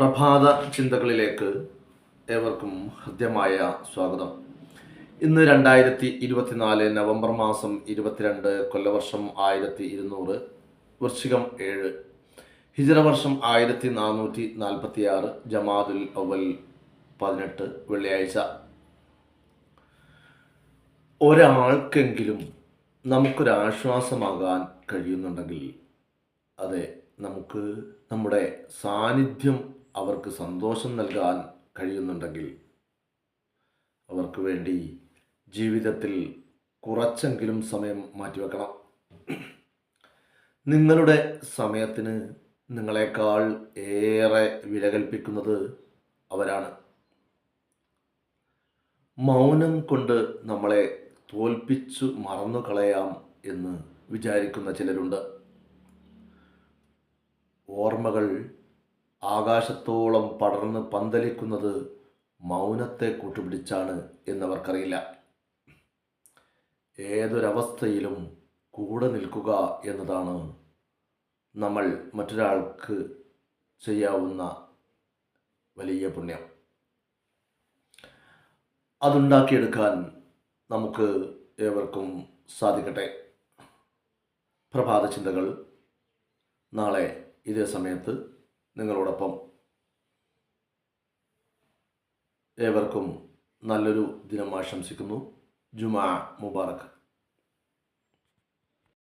പ്രഭാത ചിന്തകളിലേക്ക് ഏവർക്കും ഹൃദ്യമായ സ്വാഗതം. ഇന്ന് രണ്ടായിരത്തി ഇരുപത്തിനാല് നവംബർ മാസം ഇരുപത്തിരണ്ട് കൊല്ലവർഷം ആയിരത്തി ഇരുന്നൂറ് വൃശ്ചികം ഏഴ്. ഹിജറ വർഷം ആയിരത്തി നാനൂറ്റി നാൽപ്പത്തി ആറ് ജമാതുൽ അവൽ പതിനെട്ട് വെള്ളിയാഴ്ച. ഒരാൾക്കെങ്കിലും നമുക്കൊരാശ്വാസമാകാൻ കഴിയുന്നുണ്ടെങ്കിൽ അതെ നമുക്ക് നമ്മുടെ സാന്നിധ്യം അവർക്ക് സന്തോഷം നൽകാൻ കഴിയുന്നുണ്ടെങ്കിൽ അവർക്ക് വേണ്ടി ജീവിതത്തിൽ കുറച്ചെങ്കിലും സമയം മാറ്റിവെക്കണം. നിങ്ങളുടെ സമയത്തിന് നിങ്ങളെക്കാൾ ഏറെ വില കൽപ്പിക്കുന്നത് അവരാണ്. മൗനം കൊണ്ട് നമ്മളെ തോൽപ്പിച്ചു മറന്നു കളയാം എന്ന് വിചാരിക്കുന്ന ചിലരുണ്ട്. ഓർമ്മകൾ ആകാശത്തോളം പടർന്ന് പന്തലിക്കുന്നത് മൗനത്തെ കൂട്ടുപിടിച്ചാണ് എന്നവർക്കറിയില്ല. ഏതൊരവസ്ഥയിലും കൂടെ നിൽക്കുക എന്നതാണ് നമ്മൾ മറ്റൊരാൾക്ക് ചെയ്യാവുന്ന വലിയ പുണ്യം. അതുണ്ടാക്കിയെടുക്കാൻ നമുക്ക് ഏവർക്കും സാധിക്കട്ടെ. പ്രഭാത ചിന്തകൾ. നാളെ ഇതേ സമയത്ത് നിങ്ങളോടൊപ്പം ഏവർക്കും നല്ലൊരു ദിനം ആശംസിക്കുന്നു. ജുമാ മുബാറക്.